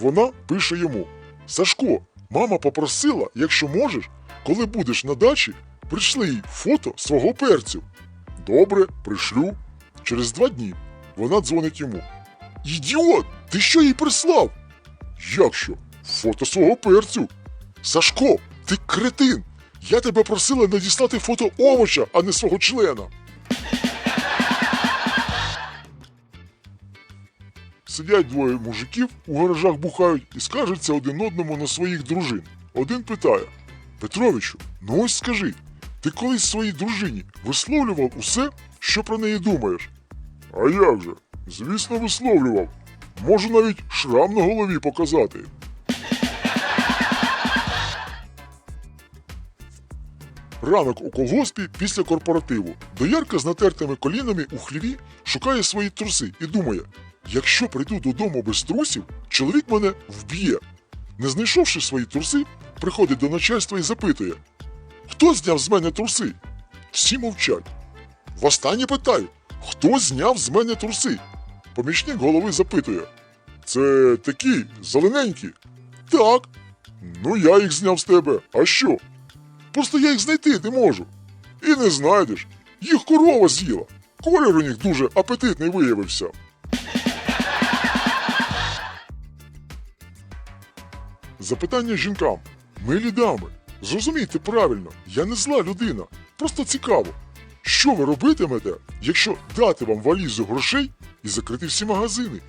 Вона пише йому: Сашко, мама попросила, якщо можеш, коли будеш на дачі, прийшли їй фото свого перцю. Добре, пришлю. Через два дні вона дзвонить йому. Ідіот! Ти що їй прислав? Як що? Фото свого перцю. Сашко, ти кретин! Я тебе просила надіслати фото овоча, а не свого члена. Сидять двоє мужиків у гаражах бухають і скаржаться один одному на своїх дружин. Один питає: Петровичу, ну ось скажи, ти колись своїй дружині висловлював усе, що про неї думаєш? А як же? Звісно, висловлював. Можу навіть шрам на голові показати. Ранок у колгоспі після корпоративу. Доярка з натертими колінами у хліві шукає свої труси і думає: якщо прийду додому без трусів, чоловік мене вб'є. Не знайшовши свої труси, приходить до начальства і запитує: Хто зняв з мене труси? Всі мовчать. Востаннє питаю: хто зняв з мене труси? Помічник голови запитує: Це такі зелененькі? Так. Ну я їх зняв з тебе. А що? Просто я їх знайти не можу. І не знайдеш. Їх корова з'їла. Колір у них дуже апетитний виявився. Запитання жінкам. Милі дами, зрозумійте правильно, я не зла людина. Просто цікаво. Що ви робитимете, якщо дати вам валізу грошей і закрити всі магазини?